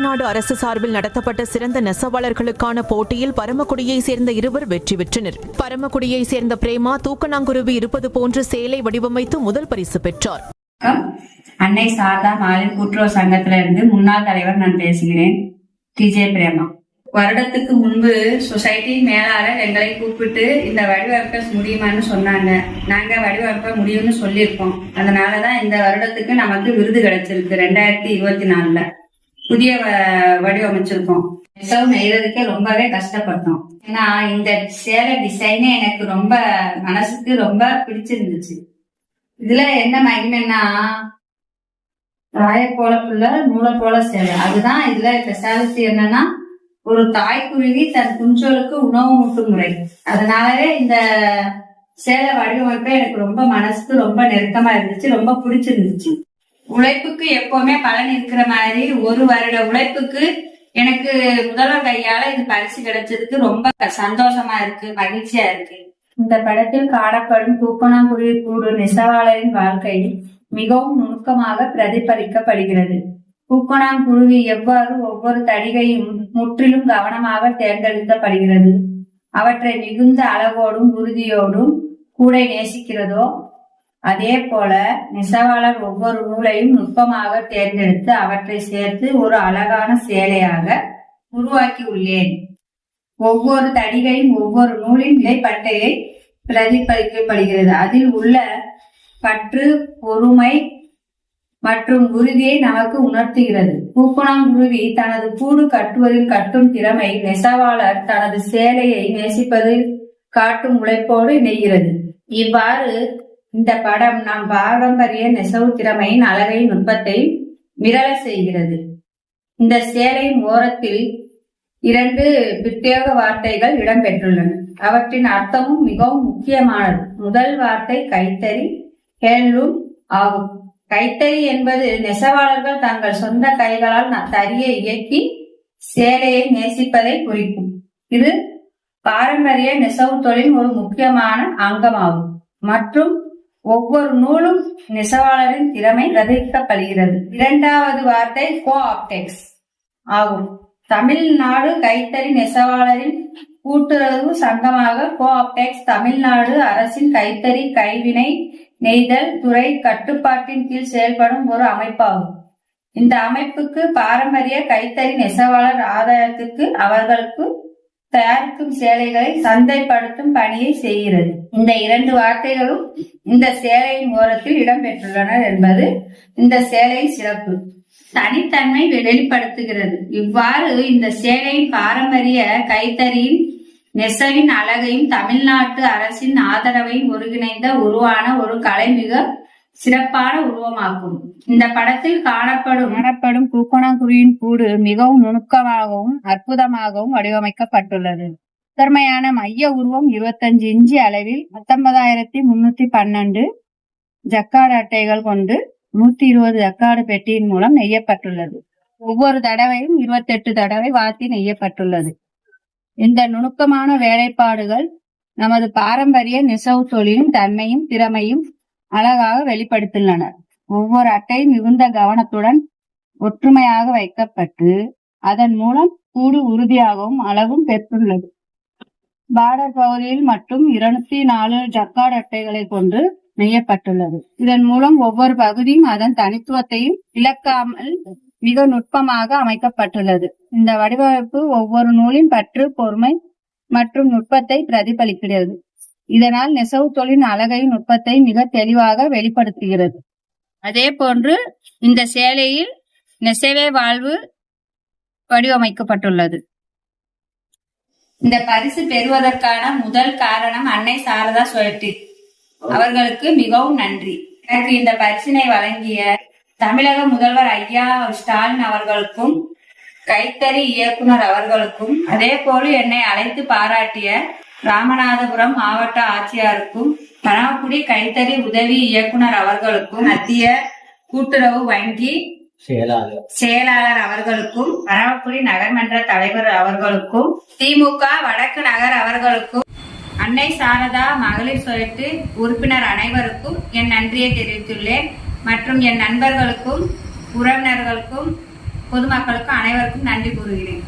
தமிழ்நாடு அரசு சார்பில் நடத்தப்பட்ட சிறந்த நெசவாளர்களுக்கான போட்டியில் பரமக்குடியை சேர்ந்த இருவர் வெற்றி பெற்றனர். பரமக்குடியை சேர்ந்த பிரேமா தூக்கணாங்குருவி இருப்பது போன்று சேலை வடிவமைத்து முதல் பரிசு பெற்றார். அன்னை சாரதா மகளிர் கூட்டுறவு சங்கத்துல இருந்து முன்னாள் தலைவர் நான் பேசுகிறேன். டிஜே பிரேமா. வருடத்துக்கு முன்பு சொசைட்டி மேலாளர் எங்களை கூப்பிட்டு இந்த வடிவமைப்ப முடியுமான்னு சொன்னாங்க. நாங்க வடிவமைப்ப முடியும்னு சொல்லியிருக்கோம். அதனாலதான் இந்த வருடத்துக்கு நமக்கு விருது கிடைச்சிருக்கு ரெண்டாயிரத்தி இருபத்தி நாலுல. புதிய வ- வடிவமைச்சிருக்கோம். நெசவு நெய்யறதுக்கே ரொம்பவே கஷ்டப்பட்டோம். ஏன்னா இந்த சேலை டிசைனே எனக்கு ரொம்ப மனசுக்கு ரொம்ப பிடிச்சிருந்துச்சு. இதுல என்ன மகிமைன்னா ராய போல புள்ள நூலை போல சேலை அதுதான் இதுல ஸ்பெஷாலிட்டி என்னன்னா ஒரு தாய்க்குருவி தன் குஞ்சோலுக்கு உணவு ஊட்டும் முறை அதனாலவே இந்த சேலை வடிவமைப்பே எனக்கு ரொம்ப மனசுக்கு ரொம்ப நெருக்கமா இருந்துச்சு ரொம்ப பிடிச்சிருந்துச்சு. உழைப்புக்கு எப்பவுமே பலன் இருக்கிற மாதிரி ஒரு வருட உழைப்புக்கு எனக்கு முதல்வர் கையால இது பரிசு கிடைச்சதுக்கு ரொம்ப சந்தோஷமா இருக்கு மகிழ்ச்சியா இருக்கு. இந்த படத்தில் காணப்படும் தூக்கணாங்குருவி கூடு நெசவாளரின் வாழ்க்கையில் மிகவும் நுணுக்கமாக பிரதிபலிக்கப்படுகிறது. பூக்கணாங்குருவி எவ்வாறு ஒவ்வொரு தடிகையும் முற்றிலும் கவனமாக தேர்ந்தெடுக்கப்படுகிறது? அவற்றை மிகுந்த அளவோடும் உறுதியோடும் கூடை நேசிக்கிறதோ? அதே போல நெசவாளர் ஒவ்வொரு நூலையும் நுட்பமாக தேர்ந்தெடுத்து அவற்றை சேர்த்து ஒரு அழகான சேலையாக உருவாக்கி உள்ளேன் ஒவ்வொரு தடிகையும் ஒவ்வொரு நூலின் நிலைப்பட்டையை பிரதிபலிக்கப்படுகிறது. அதில் உள்ள பற்று பொறுமை மற்றும் உறுதியை நமக்கு உணர்த்துகிறது. பூக்குணாங்குருவி தனது கூடு கட்டுவதில் கட்டும் திறமை நெசவாளர் தனது சேலையை நேசிப்பதில் காட்டும் உழைப்போடு இணைகிறது. இவ்வாறு இந்த படம் நம் பாரம்பரிய நெசவு திறமையின் அழகை நுட்பத்தை மிரள செய்கிறது. இந்த சேலையின் ஓரத்தில் இரண்டு பிரத்யேக வார்த்தைகள் இடம்பெற்றுள்ளன. அவற்றின் அர்த்தமும் மிகவும் முக்கியமானது. முதல் வார்த்தை கைத்தறி ஹேண்ட்லூம் ஆகும். கைத்தறி என்பது நெசவாளர்கள் தங்கள் சொந்த கைகளால் ந- தறியை இயக்கி சேலையை நேசிப்பதை குறிக்கும். இது பாரம்பரிய நெசவு தொழில் ஒரு முக்கியமான அங்கமாகும். மற்றும் ஒவ்வொரு நூலும் நெசவாளரின் திறமை ரசிக்கப்படுகிறது. இரண்டாவது வார்த்தை கோ ஆப்டெக்ஸ் ஆகும். தமிழ்நாடு கைத்தறி நெசவாளரின் கூட்டுறவு சங்கமாக கோஆப்டெக்ஸ் தமிழ்நாடு அரசின் கைத்தறி கைவினை நெய்தல் துறை கட்டுப்பாட்டின் கீழ் செயல்படும் ஒரு அமைப்பாகும். இந்த அமைப்புக்கு பாரம்பரிய கைத்தறி நெசவாளர் ஆதாயத்துக்கு அவர்களுக்கு தயாரிக்கும் சேலைகளை சந்தைப்படுத்தும் பணியை செய்கிறது. இந்த இரண்டு வார்த்தைகளும் இந்த சேலையின் ஓரத்தில் இடம்பெற்றுள்ளனர் என்பது இந்த சேலையின் சிறப்பு. தனித்தன்மை வெளிப்படுத்துகிறது. இவ்வாறு இந்த சேலையின் பாரம்பரிய கைத்தறியின் நெசவின் அழகையும் தமிழ்நாட்டு அரசின் ஆதரவையும் ஒருங்கிணைந்த உருவான ஒரு கலை மிக சிறப்பான உருவமாகும். இந்த படத்தில் காணப்படும் காணப்படும் பூக்கணாங்குருவியின் கூடு மிகவும் நுணுக்கமாகவும் அற்புதமாகவும் வடிவமைக்கப்பட்டுள்ளது. முதன்மையான மைய உருவம் 25 இன்ச்சு அளவில் பத்தொன்பதாயிரத்தி முன்னூத்தி பன்னெண்டு ஜக்காடு அட்டைகள் கொண்டு நூத்தி இருபது ஜக்காடு பெட்டியின் மூலம் நெய்யப்பட்டுள்ளது. ஒவ்வொரு தடவையும் 28 தடவை வாத்தி நெய்யப்பட்டுள்ளது. இந்த நுணுக்கமான வேலைப்பாடுகள் நமது பாரம்பரிய நெசவு தொழிலின் தன்மையும் திறமையும் அழகாக வெளிப்படுத்துள்ளன ஒவ்வொரு அட்டையும் மிகுந்த கவனத்துடன் ஒற்றுமையாக வைக்கப்பட்டு அதன் மூலம் கூடு உறுதியாகவும் அளவும் பெற்றுள்ளது. பார்டர் பகுதியில் மட்டும் இருநூத்தி நாலு ஜக்கார்டு அட்டைகளை கொண்டு நெய்யப்பட்டுள்ளது. இதன் மூலம் ஒவ்வொரு பகுதியும் அதன் தனித்துவத்தையும் இழக்காமல் மிக நுட்பமாக அமைக்கப்பட்டுள்ளது. இந்த வடிவமைப்பு ஒவ்வொரு நூலின் பற்று பொறுமை மற்றும் நுட்பத்தை பிரதிபலிக்கிறது. இதனால் நெசவு தொழிலின் அழகையும் நுட்பத்தை மிக தெளிவாக வெளிப்படுத்துகிறது. அதே போன்று இந்த சேலையில் நெசவே வாழ்வு வடிவமைக்கப்பட்டுள்ளது. இந்த பரிசு பெறுவதற்கான முதல் காரணம் அன்னை சாரதா சுவட்டி அவர்களுக்கு மிகவும் நன்றி. எனக்கு இந்த பரிசினை வழங்கிய தமிழக முதல்வர் ஐயா ஸ்டாலின் அவர்களுக்கும் கைத்தறி இயக்குனர் அவர்களுக்கும் அதே போல என்னை அழைத்து பாராட்டிய ராமநாதபுரம் மாவட்ட ஆட்சியாருக்கும் பரமக்குடி கைத்தறி உதவி இயக்குனர் அவர்களுக்கும் மத்திய கூட்டுறவு வங்கி செயலாளர். செயலாளர் அவர்களுக்கும் பரமக்குடி நகர்மன்ற தலைவர் அவர்களுக்கும் திமுக வடக்கு நகர் அவர்களுக்கும் அன்னை சாரதா மகளிர் சொயட்டு உறுப்பினர் அனைவருக்கும் என் நன்றியை தெரிவித்துள்ளேன். மற்றும் என் நண்பர்களுக்கும் உறவினர்களுக்கும் பொதுமக்களுக்கும் அனைவருக்கும் நன்றி கூறுகிறேன்.